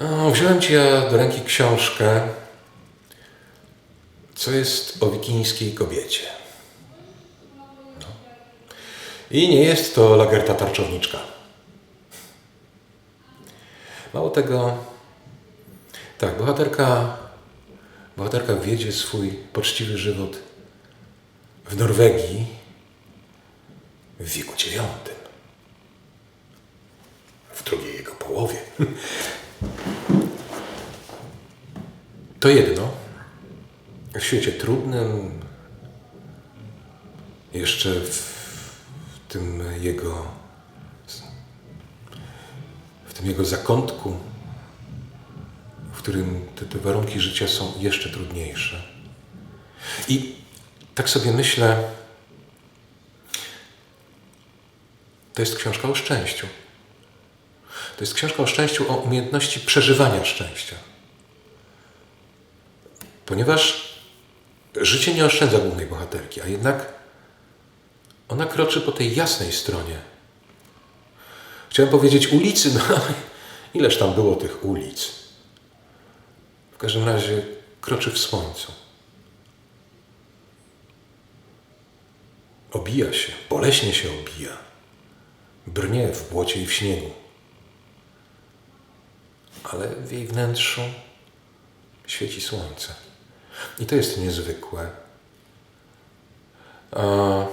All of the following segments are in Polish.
O, wziąłem ci ja do ręki książkę, co jest o wikińskiej kobiecie. No. I nie jest to Lagerta Tarczowniczka. Mało tego, tak, bohaterka, bohaterka wiedzie swój poczciwy żywot w Norwegii w wieku dziewiątym. W drugiej jego połowie. To jedno. W świecie trudnym, jeszcze w tym jego w tym jego zakątku, w którym te, te warunki życia są jeszcze trudniejsze. I tak sobie myślę, to jest książka o szczęściu. To jest książka o szczęściu, o umiejętności przeżywania szczęścia. Ponieważ życie nie oszczędza głównej bohaterki, a jednak ona kroczy po tej jasnej stronie. Chciałem powiedzieć ulicy, no ale ileż tam było tych ulic. W każdym razie kroczy w słońcu. Obija się, boleśnie się obija. Brnie w błocie i w śniegu. Ale w jej wnętrzu świeci słońce. I to jest niezwykłe. Hmm.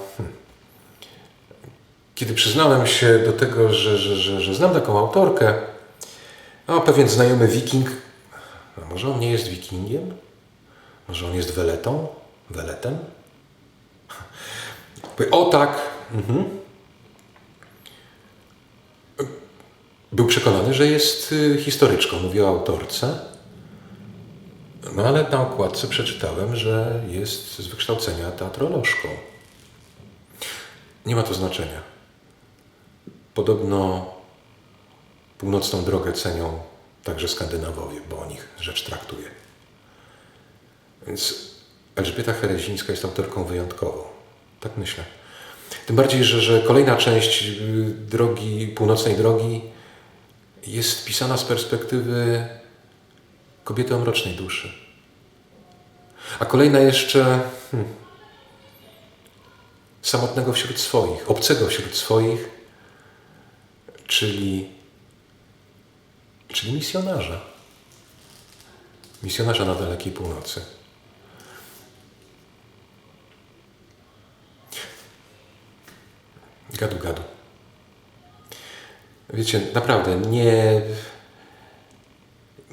Kiedy przyznałem się do tego, że, że, że, że znam taką autorkę, a pewien znajomy wiking, a może on nie jest wikingiem? Może on jest weletą? Weletem? O tak. Mhm. Był przekonany, że jest y, historyczką, mówił o autorce. No ale na okładce przeczytałem, że jest z wykształcenia teatrolożką. Nie ma to znaczenia. Podobno północną drogę cenią także Skandynawowie, bo o nich rzecz traktuje. Więc Elżbieta Herezińska jest autorką wyjątkową. Tak myślę. Tym bardziej, że, że kolejna część y, drogi, północnej drogi jest pisana z perspektywy kobiety o mrocznej duszy. A kolejna jeszcze hmm, samotnego wśród swoich, obcego wśród swoich, czyli, czyli misjonarza. Misjonarza na dalekiej północy. Gadu, gadu. Wiecie, naprawdę, nie,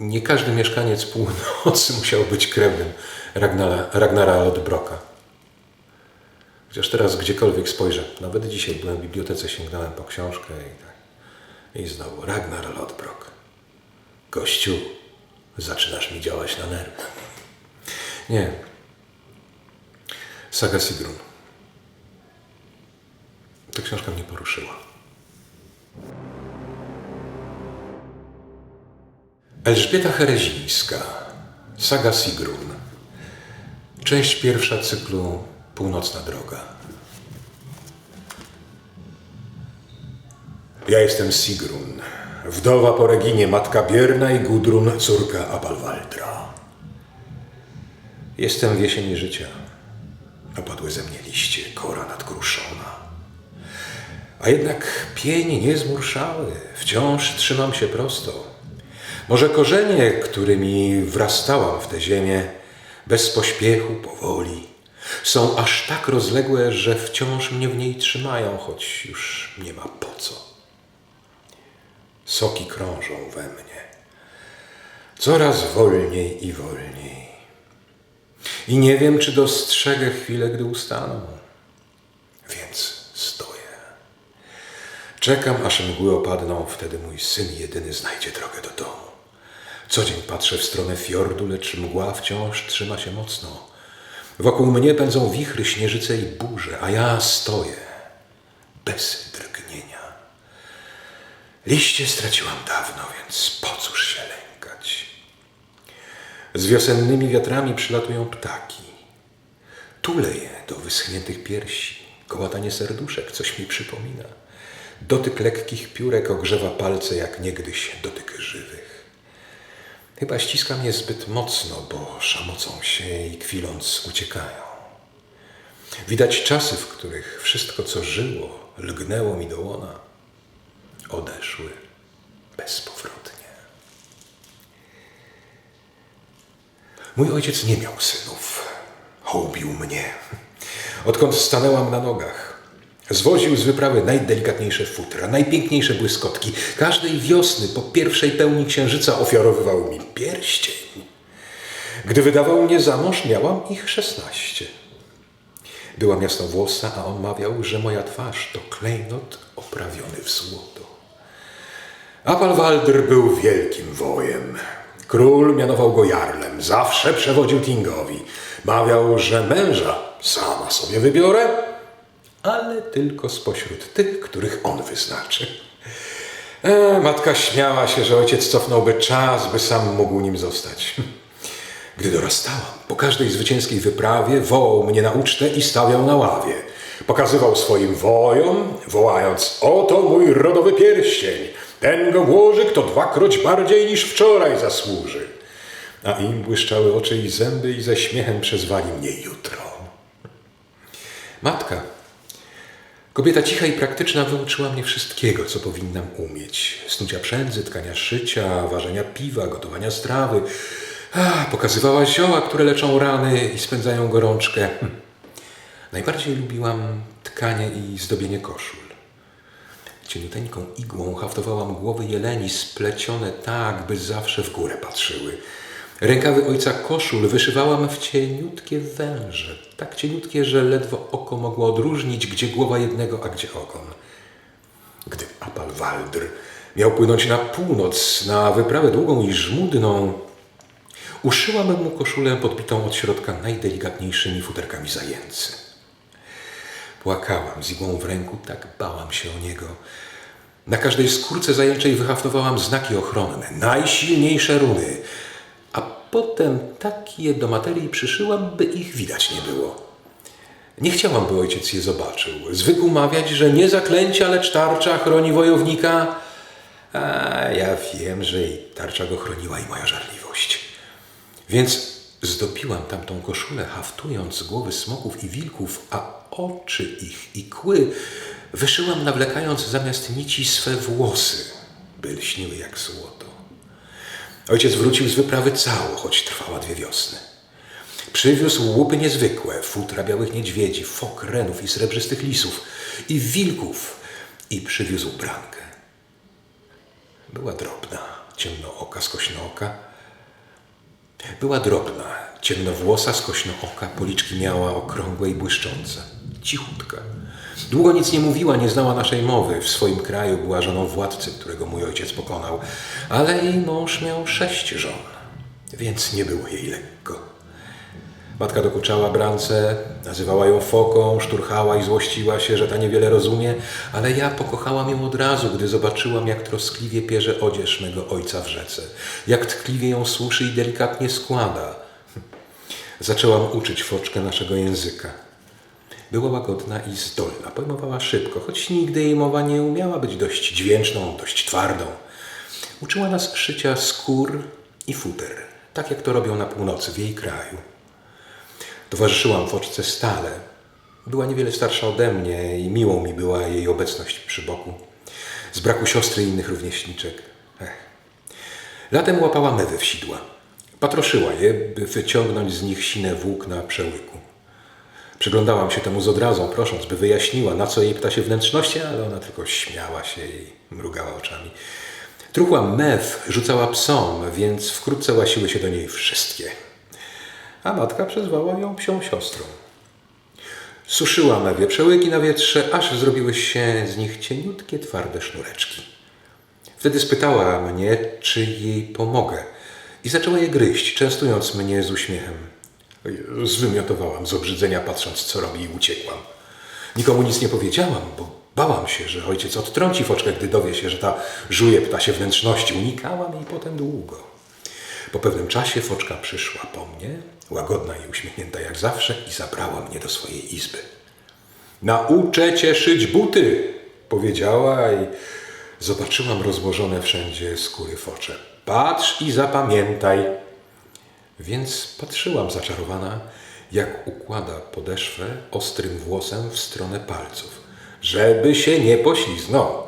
nie każdy mieszkaniec północy musiał być krewnym Ragnara, Ragnara Lodbroka. Chociaż teraz gdziekolwiek spojrzę, nawet dzisiaj byłem w bibliotece, sięgnąłem po książkę i tak. I znowu Ragnar Lodbrok. Gościu, zaczynasz mi działać na nerwy. Nie. Saga Sigrun. Ta książka mnie poruszyła. Elżbieta Herezińska. Saga Sigrun. Część pierwsza cyklu Północna Droga. Ja jestem Sigrun, wdowa po Reginie, matka Bierna i Gudrun, córka Apalwaldra. Jestem w jesieni życia. Opadły ze mnie liście, kora nadkruszona. A jednak pień niezmurszały, wciąż trzymam się prosto. Może korzenie, którymi wrastałam w tę ziemię, bez pośpiechu, powoli, są aż tak rozległe, że wciąż mnie w niej trzymają, choć już nie ma po co. Soki krążą we mnie, coraz wolniej i wolniej. I nie wiem, czy dostrzegę chwilę, gdy ustaną. Więc stoję. Czekam, aż mgły opadną, wtedy mój syn jedyny znajdzie drogę do domu. Co dzień patrzę w stronę fiordu, lecz mgła wciąż trzyma się mocno. Wokół mnie pędzą wichry, śnieżyce i burze, a ja stoję bez drgnienia. Liście straciłam dawno, więc po cóż się lękać? Z wiosennymi wiatrami przylatują ptaki. Tulę je do wyschniętych piersi. Kołatanie serduszek coś mi przypomina. Dotyk lekkich piórek ogrzewa palce, jak niegdyś dotyk żywych. Chyba ściska mnie zbyt mocno, bo szamocą się i kwiląc uciekają. Widać czasy, w których wszystko, co żyło, lgnęło mi do łona, odeszły bezpowrotnie. Mój ojciec nie miał synów. Hołbił mnie. Odkąd stanęłam na nogach, zwoził z wyprawy najdelikatniejsze futra, najpiękniejsze błyskotki. Każdej wiosny po pierwszej pełni księżyca ofiarowywał mi pierścień. Gdy wydawał mnie za mąż, miałam ich szesnaście. Byłam jasnowłosa, a on mawiał, że moja twarz to klejnot oprawiony w złoto. Apalwalder był wielkim wojem. Król mianował go jarlem, zawsze przewodził Tingowi. Mawiał, że męża sama sobie wybiorę, ale tylko spośród tych, których on wyznaczy. E, matka śmiała się, że ojciec cofnąłby czas, by sam mógł nim zostać. Gdy dorastałam, po każdej zwycięskiej wyprawie wołał mnie na ucztę i stawiał na ławie. Pokazywał swoim wojom, wołając: Oto mój rodowy pierścień. Ten go włoży, kto dwakroć bardziej niż wczoraj zasłuży. A im błyszczały oczy i zęby i ze śmiechem przezwali mnie jutro. Matka, kobieta cicha i praktyczna, wyuczyła mnie wszystkiego, co powinnam umieć. Snucia przędzy, tkania szycia, ważenia piwa, gotowania strawy. A, pokazywała zioła, które leczą rany i spędzają gorączkę. Hm. Najbardziej lubiłam tkanie i zdobienie koszul. Cieniuteńką igłą haftowałam głowy jeleni splecione tak, by zawsze w górę patrzyły. Rękawy ojca koszul wyszywałam w cieniutkie węże, tak cieniutkie, że ledwo oko mogło odróżnić, gdzie głowa jednego, a gdzie ogon. Gdy Apalwaldr miał płynąć na północ, na wyprawę długą i żmudną, uszyłam mu koszulę podbitą od środka najdelikatniejszymi futerkami zajęcy. Płakałam z igłą w ręku, tak bałam się o niego. Na każdej skórce zajęczej wyhaftowałam znaki ochronne, najsilniejsze runy, potem tak je do materii przyszyłam, by ich widać nie było. Nie chciałam, by ojciec je zobaczył. Zwykł mawiać, że nie zaklęcia, lecz tarcza chroni wojownika. A ja wiem, że i tarcza go chroniła i moja żarliwość. Więc zdobiłam tamtą koszulę, haftując głowy smoków i wilków, a oczy ich i kły wyszyłam nawlekając zamiast nici swe włosy, by lśniły jak złoto. Ojciec wrócił z wyprawy cało, choć trwała dwie wiosny. Przywiózł łupy niezwykłe, futra białych niedźwiedzi, fok, renów i srebrzystych lisów, i wilków, i przywiózł brankę. Była drobna, ciemnooka, skośnooka. Była drobna, ciemnowłosa, skośnooka, policzki miała okrągłe i błyszczące. Cichutka. Długo nic nie mówiła, nie znała naszej mowy. W swoim kraju była żoną władcy, którego mój ojciec pokonał, ale jej mąż miał sześć żon, więc nie było jej lekko. Matka dokuczała brance, nazywała ją foką, szturchała i złościła się, że ta niewiele rozumie, ale ja pokochałam ją od razu, gdy zobaczyłam, jak troskliwie pierze odzież mego ojca w rzece, jak tkliwie ją suszy i delikatnie składa. Zaczęłam uczyć foczkę naszego języka. Była łagodna i zdolna, pojmowała szybko, choć nigdy jej mowa nie umiała być dość dźwięczną, dość twardą. Uczyła nas szycia skór i futer, tak jak to robią na północy w jej kraju. Towarzyszyłam foczce stale. Była niewiele starsza ode mnie i miłą mi była jej obecność przy boku. Z braku siostry i innych rówieśniczek. Ech. Latem łapała mewy w sidła. Patroszyła je, by wyciągnąć z nich sine włókna przełyku. Przyglądałam się temu z odrazą, prosząc, by wyjaśniła, na co jej ptasie wnętrzności, ale ona tylko śmiała się i mrugała oczami. Truchła mew rzucała psom, więc wkrótce łasiły się do niej wszystkie. A matka przezwała ją psią siostrą. Suszyła mewie przełyki na wietrze, aż zrobiły się z nich cieniutkie, twarde sznureczki. Wtedy spytała mnie, czy jej pomogę i zaczęła je gryźć, częstując mnie z uśmiechem. Zwymiotowałam z obrzydzenia, patrząc, co robi i uciekłam. Nikomu nic nie powiedziałam, bo bałam się, że ojciec odtrąci foczkę, gdy dowie się, że ta żuje ptasie wnętrzności. Unikałam jej potem długo. Po pewnym czasie foczka przyszła po mnie, łagodna i uśmiechnięta jak zawsze, i zabrała mnie do swojej izby. Nauczę cię szyć buty, powiedziała i zobaczyłam rozłożone wszędzie skóry focze. Patrz i zapamiętaj. Więc patrzyłam zaczarowana, jak układa podeszwę ostrym włosem w stronę palców, żeby się nie pośliznął.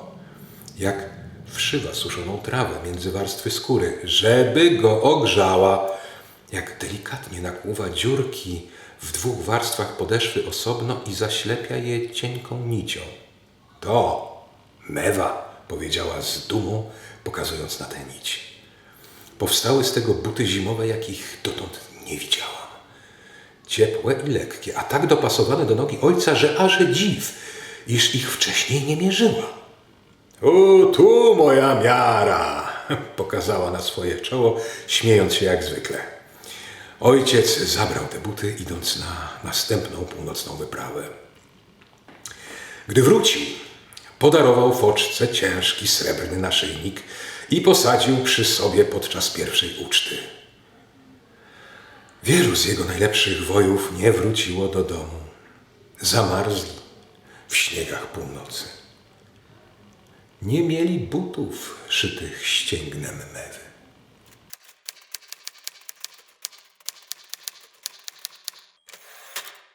Jak wszywa suszoną trawę między warstwy skóry, żeby go ogrzała. Jak delikatnie nakłuwa dziurki w dwóch warstwach podeszwy osobno i zaślepia je cienką nicią. To mewa, powiedziała z dumą, pokazując na tę nić. Powstały z tego buty zimowe, jakich dotąd nie widziałam. Ciepłe i lekkie, a tak dopasowane do nogi ojca, że aż dziw, iż ich wcześniej nie mierzyła. O, tu moja miara, pokazała na swoje czoło, śmiejąc się jak zwykle. Ojciec zabrał te buty, idąc na następną północną wyprawę. Gdy wrócił, podarował foczce ciężki srebrny naszyjnik i posadził przy sobie podczas pierwszej uczty. Wielu z jego najlepszych wojów nie wróciło do domu. Zamarzli w śniegach północy. Nie mieli butów szytych ścięgnem mewy.